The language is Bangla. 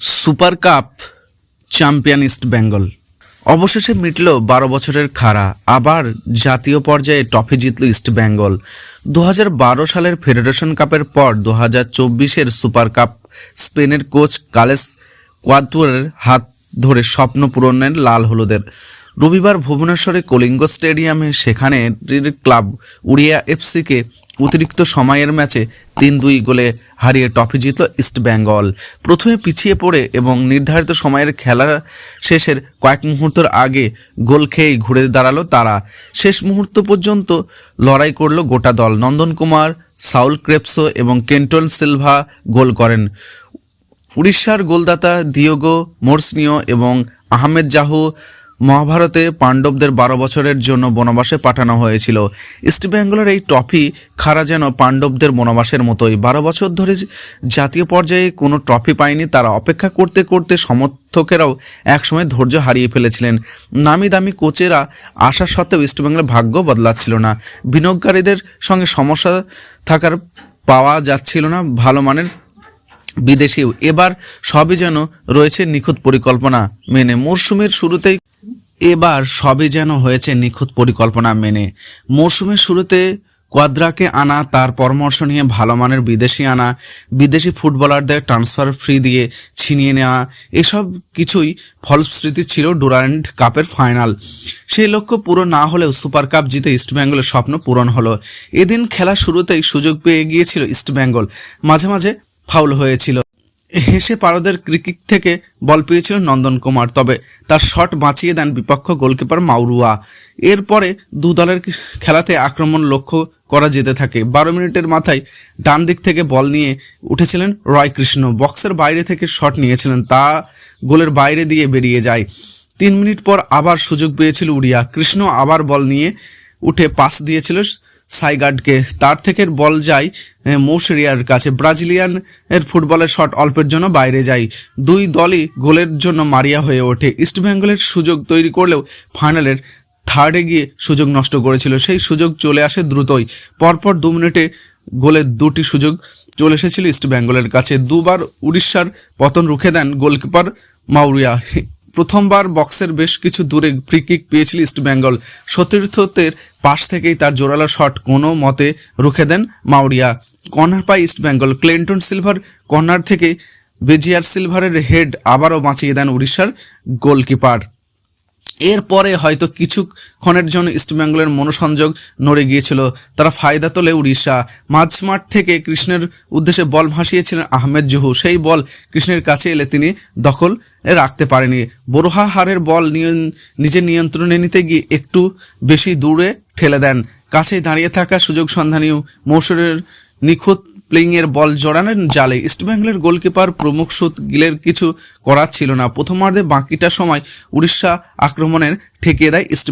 Super cup champion East Bengal. অবশেষে মিটল বারো বছরের খাড়া আবার জাতীয় পর্যায়ে ট্রফি জিতল ইস্ট বেঙ্গল। দু সালের ফেডারেশন কাপের পর দু হাজার চব্বিশের সুপার কাপ স্পেনের কোচ কালেস কোয়াতুরের হাত ধরে স্বপ্ন পূরণের লাল হলুদের। রবিবার ভুবনেশ্বরে কলিঙ্গ স্টেডিয়ামে সেখানে ক্লাব উড়িয়া এফসিকে অতিরিক্ত সময়ের ম্যাচে তিন দুই গোলে হারিয়ে ট্রফি জিতল ইস্ট বেঙ্গল। প্রথমে পিছিয়ে পড়ে এবং নির্ধারিত সময়ের খেলা শেষের কয়েক মুহূর্তের আগে গোল খেয়েই ঘুরে দাঁড়াল তারা। শেষ মুহূর্ত পর্যন্ত লড়াই করল গোটা দল। নন্দন কুমার, সাউল ক্রেপসো এবং কেন্টন সিলভা গোল করেন। উড়িষ্যার গোলদাতা দিয়োগো মোর্সনিও এবং আহমেদ জাহু মহাভারতে পাণ্ডবদের বারো বছরের জন্য বনবাসে পাঠানো হয়েছিল। ইস্টবেঙ্গলের এই ট্রফি খারা যেন পাণ্ডবদের বনবাসের মতোই। বারো বছর ধরে জাতীয় পর্যায়ে কোনো ট্রফি পায়নি, তারা অপেক্ষা করতে করতে সমর্থকেরাও একসময় ধৈর্য হারিয়ে ফেলেছিলেন। নামি দামি কোচেরা আসা সত্ত্বেও ইস্টবেঙ্গলের ভাগ্য বদলাচ্ছিল না। বিনিয়োগকারীদের সঙ্গে সমস্যা থাকার পাওয়া যাচ্ছিল না, ভালো মানের বিদেশিও। এবার সবই যেন রয়েছে নিখুঁত পরিকল্পনা মেনে। মরশুমের শুরুতেই এবার সবই যেন হয়েছে নিখুঁত পরিকল্পনা মেনে। মরশুমের শুরুতে কোয়াদ্রাকে আনা, তার পরামর্শ নিয়ে ভালো মানের বিদেশি আনা, বিদেশি ফুটবলারদের ট্রান্সফার ফ্রি দিয়ে ছিনিয়ে নেওয়া, এসব কিছুই ফলশ্রুতি ছিল ডুরান্ড কাপের ফাইনাল। সেই লক্ষ্য পুরো না হলেও সুপার কাপ জিতে ইস্টবেঙ্গলের স্বপ্ন পূরণ হলো। এদিন খেলা শুরুতেই সুযোগ পেয়ে গিয়েছিল ইস্টবেঙ্গল মাঝে মাঝে ফাউল হয়েছিল। হেসে পারদের ক্রিকেট থেকে বল পেয়েছিল নন্দন কুমার, তবে তার শট বাঁচিয়ে দেন বিপক্ষ গোলকিপার মাউরুয়া এরপরে দু দলের খেলাতে আক্রমণ লক্ষ্য করা যেতে থাকে। বারো মিনিটের মাথায় ডান দিক থেকে বল নিয়ে উঠেছিলেন রয় কৃষ্ণ বক্সের বাইরে থেকে শট নিয়েছিলেন, তা গোলের বাইরে দিয়ে বেরিয়ে যায়। তিন মিনিট পর আবার সুযোগ পেয়েছিল উড়িয়া। কৃষ্ণ আবার বল নিয়ে উঠে পাস দিয়েছিল সাইগার্ডকে। তার থেকে বল যায় মৌসেরিয়ার কাছে। ব্রাজিলিয়ান এর ফুটবলের শট অল্পের জন্য বাইরে যায়। দুই দলই গোলের জন্য মারিয়া হয়ে ওঠে। ইস্টবেঙ্গলের সুযোগ তৈরি করলেও ফাইনালের থার্ডে গিয়ে সুযোগ নষ্ট করেছিল। সেই সুযোগ চলে আসে দ্রুতই। পরপর দু মিনিটে গোলের দুটি সুযোগ চলে এসেছিল ইস্টবেঙ্গলের কাছে। দুবার উড়িষ্যার পতন রুখে দেন গোলকিপার মাউরিয়া। প্রথমবার বক্সের বেশ কিছু দূরে ফ্রি কিক পেয়েছিল ইস্টবেঙ্গল সতীর্থদের পাশ থেকেই তার জোরালো শট কোনো মতে রুখে দেন মাউরিয়া। কর্নার পায় ইস্টবেঙ্গল ক্লেন্টন সিলভার কর্নার থেকে বেজিয়ার সিলভারের হেড আবারও বাঁচিয়ে দেন উড়িষ্যার গোলকিপার এরপরে হয়তো কিছুক্ষণের জন্য ইস্টবেঙ্গলের মনোসংযোগ নড়ে গিয়েছিল। তারা ফায়দা তোলে উড়িষ্যা। মাঝমাঠ থেকে কৃষ্ণের উদ্দেশ্যে বল ভাসিয়েছিলেন আহমেদ জুহু সেই বল কৃষ্ণের কাছে এলে তিনি দখল রাখতে পারেনি বরোহা হারের বল নিজের নিয়ন্ত্রণে নিতে গিয়ে একটু বেশি দূরে ঠেলে দেন। কাছে দাঁড়িয়ে থাকা সুযোগ সন্ধানী মৌসুরের নিখুঁত প্লেইংয়ের বল জড়ানোর জালে ইস্টবেঙ্গলের গোলকিপার প্রমুখ সুত গিলের কিছু করার ছিল না। প্রথমার্ধে বাকিটা সময় উড়িষ্যা আক্রমণের ঠেকিয়ে দেয় ইস্ট